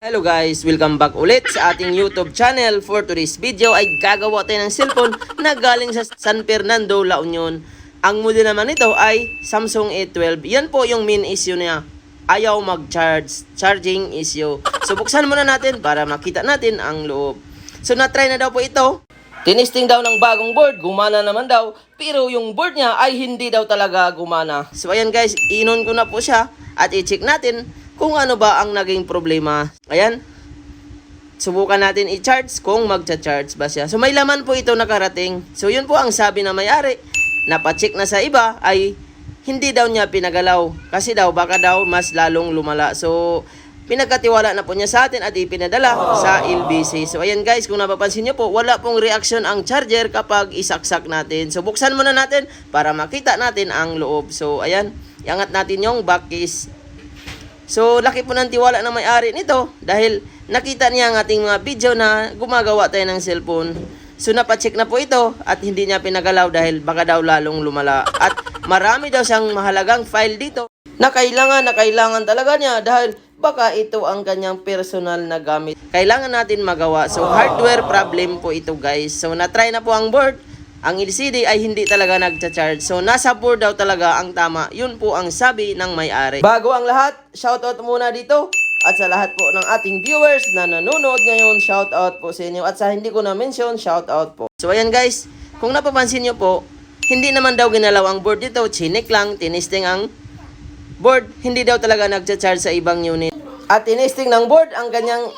Hello guys, welcome back ulit sa ating YouTube channel. For today's video ay gagawa tayo ng cellphone na galing sa San Fernando, La Union. Ang model naman nito ay Samsung A12. Yan po yung main issue niya. Ayaw mag-charge, charging issue. So buksan muna natin para makita natin ang loob. So na-try na daw po ito. Tinisting daw ng bagong board, gumana naman daw. Pero yung board niya ay hindi daw talaga gumana. So ayan guys, inon ko na po siya at i-check natin kung ano ba ang naging problema. Ayan. Subukan natin i-charge kung magcha-charge ba siya. So may laman po ito nakarating. So yun po ang sabi na may-ari. Napacheck na sa iba ay hindi daw niya pinagalaw. Kasi daw baka daw mas lalong lumala. So pinagkatiwala na po niya sa atin at ipinadala sa LBC. So ayan guys, kung napapansin niyo po, wala pong reaction ang charger kapag isaksak natin. So buksan muna natin para makita natin ang loob. So ayan, iangat natin yung back case. So, laki po ng tiwala ng may-ari nito dahil nakita niya ang ating mga video na gumagawa tayo ng cellphone. So, napacheck na po ito at hindi niya pinagalaw dahil baka daw lalong lumala. At marami daw siyang mahalagang file dito na kailangan na kailangan talaga niya dahil baka ito ang kanyang personal na gamit. Kailangan natin magawa. So, hardware problem po ito guys. So, na-try na po ang board ang LCD ay hindi talaga nagcha-charge. So, nasa board daw talaga ang tama. Yun po ang sabi ng may-ari. Bago ang lahat, shoutout muna dito. At sa lahat po ng ating viewers na nanonood ngayon, shoutout po sa inyo. At sa hindi ko na-mention, shoutout po. So, ayan guys, kung napapansin nyo po, hindi naman daw ginalaw ang board dito. Chinik lang, tinisting ang board. Hindi daw talaga nagcha-charge sa ibang unit. At tinisting ng board ang kanyang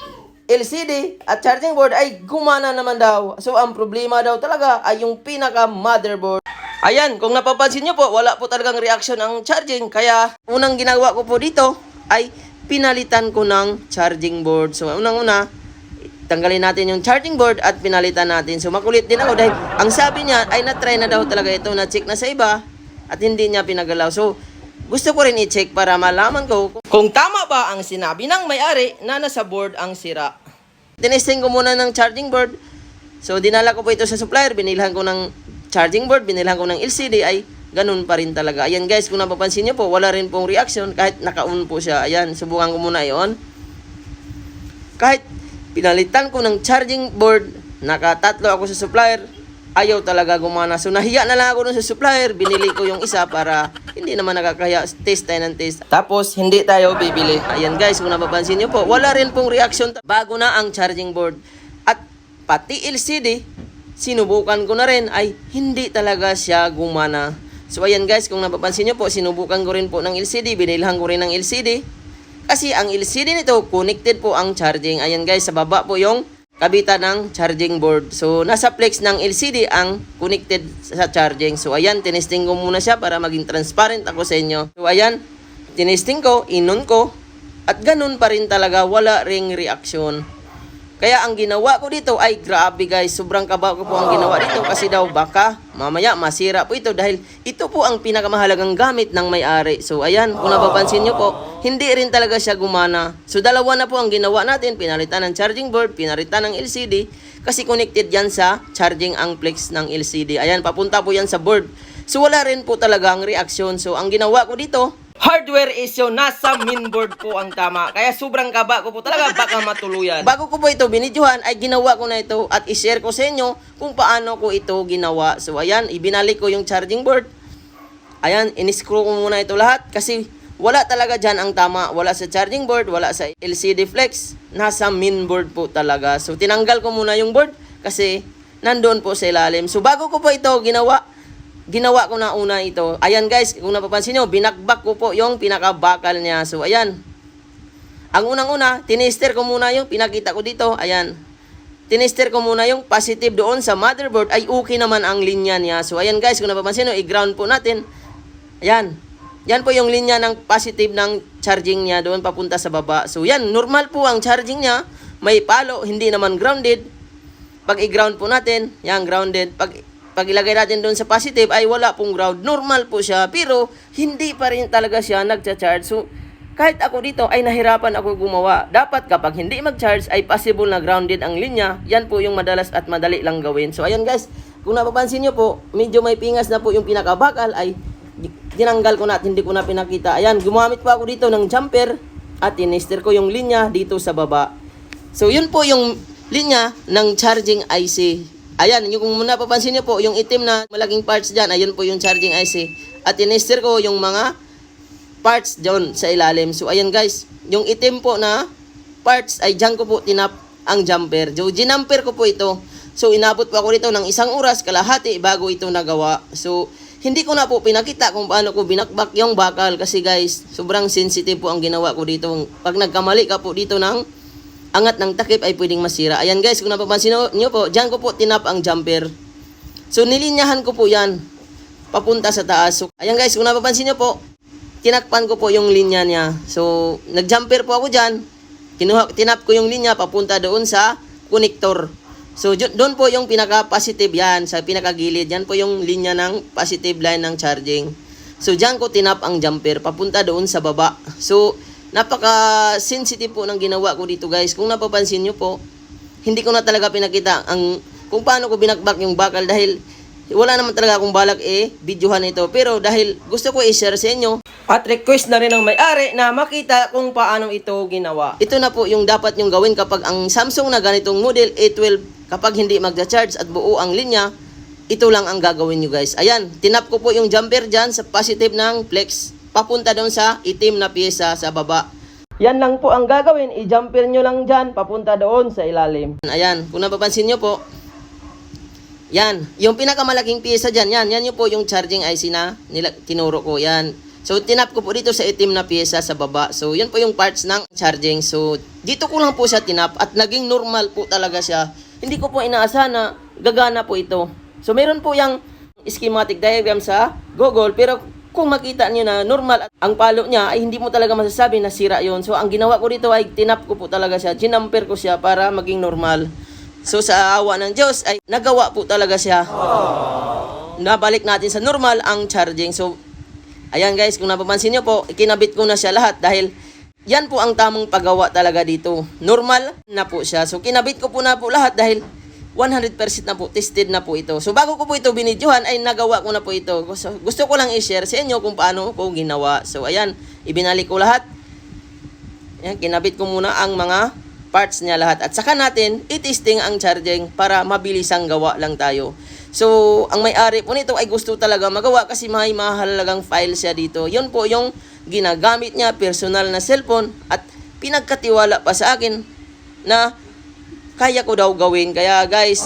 LCD at charging board ay gumana naman daw. So, ang problema daw talaga ay yung pinaka motherboard. Ayan, kung napapansin nyo po, wala po talagang reaction ang charging. Kaya, unang ginagawa ko po dito ay pinalitan ko ng charging board. So, unang-una, tanggalin natin yung charging board at pinalitan natin. So, makulit din ako dahil ang sabi niya ay na-try na daw talaga ito, na-check na sa iba at hindi niya pinagalaw. So, gusto ko rin i-check para malaman ko kung tama ba ang sinabi ng may-ari na nasa board ang sira. Tinesting ko muna ng charging board. So, dinala ko po ito sa supplier. Binilhan ko ng charging board, binilhan ko ng LCD ay ganun pa rin talaga. Ayan guys, kung napapansin niyo po, wala rin pong reaction kahit naka-on po siya. Ayan, subukan ko muna i-on. Kahit pinalitan ko ng charging board, nakatatlo ako sa supplier, ayaw talaga gumana. So nahiya na lang ako dun sa supplier, binili ko yung isa para hindi naman nakakaya. Taste tayo ng taste. Tapos hindi tayo bibili. Ayan guys, kung napapansin nyo po, wala rin pong reaction bago na ang charging board. At pati LCD, sinubukan ko na rin ay hindi talaga siya gumana. So ayan guys, kung napapansin nyo po, sinubukan ko rin po ng LCD, binilhan ko rin ng LCD. Kasi ang LCD nito, connected po ang charging. Ayan guys, sa baba po yung kabitan ng charging board. So, nasa flex ng LCD ang connected sa charging. So, ayan, tinesting ko muna siya para maging transparent ako sa inyo. So, ayan, tinesting ko, inon ko, at ganun pa rin talaga, wala ring reaction. Kaya ang ginawa ko dito ay grabe guys, sobrang kaba ko po ang ginawa dito kasi daw baka mamaya masira po ito dahil ito po ang pinakamahalagang gamit ng may-ari. So ayan, kung napapansin nyo po, hindi rin talaga siya gumana. So dalawa na po ang ginawa natin, pinalitan ng charging board, pinalitan ng LCD kasi connected yan sa charging ang flex ng LCD. Ayan, papunta po yan sa board. So wala rin po talagang reaksyon. So ang ginawa ko dito, hardware issue, nasa mainboard po ang tama. Kaya sobrang kaba ko po talaga, baka matuluyan. Bago ko po ito binidyohan, ay ginawa ko na ito at ishare ko sa inyo kung paano ko ito ginawa. So ayan, ibinalik ko yung charging board. Ayan, in-screw ko muna ito lahat kasi wala talaga dyan ang tama. Wala sa charging board, wala sa LCD flex. Nasa mainboard po talaga. So tinanggal ko muna yung board kasi nandoon po sa ilalim. So bago ko po ito ginawa, ginawa ko na una ito. Ayan guys, kung napapansin nyo, binakbak ko po yung pinakabakal niya. So ayan. Ang unang-una, tinister ko muna yung pinakita ko dito. Ayan. Tinister ko muna yung positive doon sa motherboard. Ay okay naman ang linya niya. So ayan guys, kung napapansin nyo, i-ground po natin. Ayan. Yan po yung linya ng positive ng charging niya doon papunta sa baba. So yan, normal po ang charging niya. May palo, hindi naman grounded. Pag i-ground po natin, yan grounded. Pag pag ilagay natin doon sa positive ay wala pong ground. Normal po siya, pero hindi pa rin talaga siya nagcha-charge. So, kahit ako dito ay nahirapan ako gumawa. Dapat kapag hindi mag-charge ay possible na grounded ang linya. Yan po yung madalas at madali lang gawin. So, ayan guys, kung napapansin nyo po, medyo may pingas na po yung pinakabakal ay tinanggal ko na at hindi ko na pinakita. Ayan, gumamit pa ako dito ng jumper at tinester ko yung linya dito sa baba. So yun po yung linya ng charging IC. Ayan, yung kung napapansin niyo po, yung itim na malaking parts dyan, ayun po yung charging IC. At tinester ko yung mga parts doon sa ilalim. So ayan guys, yung itim po na parts ay dyan ko po tinap ang jumper. So ginamper ko po ito. So inabot po ako dito ng isang oras kalahati bago ito nagawa. So hindi ko na po pinakita kung paano ko binakbak yung bakal kasi guys, sobrang sensitive po ang ginawa ko dito. Pag nagkamali ka po dito ng angat ng takip ay pwedeng masira. Ayan guys, kung napapansin nyo po, dyan ko po tinap ang jumper. So nilinyahan ko po yan papunta sa taas. So, ayan guys, kung napapansin nyo po, tinakpan ko po yung linya niya. So, nag-jumper po ako dyan. Kinuha, tinap ko yung linya papunta doon sa connector. So, doon po yung pinaka-positive yan, sa pinaka-gilid. Yan po yung linya ng positive line ng charging. So, dyan ko tinap ang jumper papunta doon sa baba. So, napaka-sensitive po ng ginawa ko dito guys. Kung napapansin nyo po, hindi ko na talaga pinakita ang kung paano ko binakbak yung bakal dahil wala naman talaga akong balak eh, videohan ito. Pero dahil gusto ko i-share sa inyo, at request na rin ng may-ari na makita kung paano ito ginawa. Ito na po yung dapat nyong gawin kapag ang Samsung na ganitong model A12, kapag hindi magja-charge at buo ang linya, ito lang ang gagawin nyo guys. Ayan, tinap ko po yung jumper dyan sa positive ng flex, papunta doon sa itim na pyesa sa baba. Yan lang po ang gagawin, i-jumper nyo lang dyan, papunta doon sa ilalim. Ayan, kung napapansin nyo po, yan, yung pinakamalaking pyesa dyan, yan, yan yung po yung charging IC na nila, tinuro ko, yan. So, tinap ko po dito sa itim na pyesa sa baba. So, yun po yung parts ng charging. So, dito ko lang po siya tinap at naging normal po talaga siya. Hindi ko po inaasahan na gagana po ito. So, meron po yung schematic diagram sa Google, pero kung makita niyo na normal ang palo niya ay hindi mo talaga masasabi na sira yon. So, ang ginawa ko dito ay tinap ko po talaga siya, ginamper ko siya para maging normal. So, sa awa ng Diyos ay nagawa po talaga siya. Nabalik natin sa normal ang charging. So, Ayan guys, kung napapansin nyo po, ikinabit ko na siya lahat dahil yan po ang tamang paggawa talaga dito. Normal na po siya. So kinabit ko po na po lahat dahil 100% na po, tested na po ito. So bago ko po ito binidyohan ay nagawa ko na po ito. Gusto, gusto ko lang i-share sa inyo kung paano ko ginawa. So ayan, ibinalik ko lahat. Ayan, kinabit ko muna ang mga parts niya lahat. At saka natin i-testing ang charging para mabilis ang gawa lang tayo. So, ang may-ari po nito ay gusto talaga magawa kasi may mahalagang file siya dito. Yun po yung ginagamit niya, personal na cellphone at pinagkatiwala pa sa akin na kaya ko daw gawin. Kaya guys,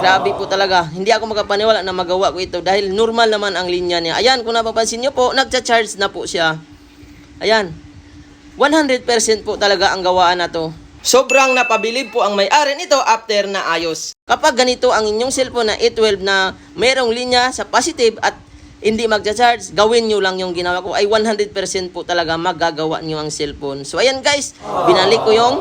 grabe po talaga. Hindi ako makapaniwala na magawa ko ito dahil normal naman ang linya niya. Ayan, kung napapansin nyo po, nagcha-charge na po siya. Ayan. 100% po talaga ang gawaan na to. Sobrang napabilib po ang may-ari nito after na ayos. Kapag ganito ang inyong cellphone na A12 na mayroong linya sa positive at hindi magcha-charge, gawin nyo lang yung ginawa ko ay 100% po talaga magagawa nyo ang cellphone. So ayan guys, binalik ko yung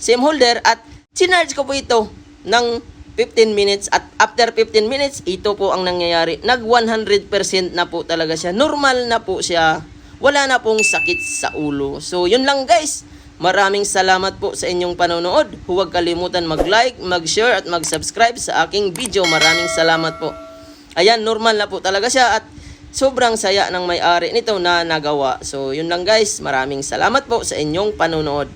SIM holder at sinarge ko po ito ng 15 minutes at after 15 minutes, ito po ang nangyayari. Nag 100% na po talaga siya. Normal na po siya. Wala na pong sakit sa ulo. So yun lang guys. Maraming salamat po sa inyong panonood. Huwag kalimutan mag-like, mag-share at mag-subscribe sa aking video. Maraming salamat po. Ayan, normal na po talaga siya at sobrang saya ng may-ari nito na nagawa. So, yun lang guys. Maraming salamat po sa inyong panonood.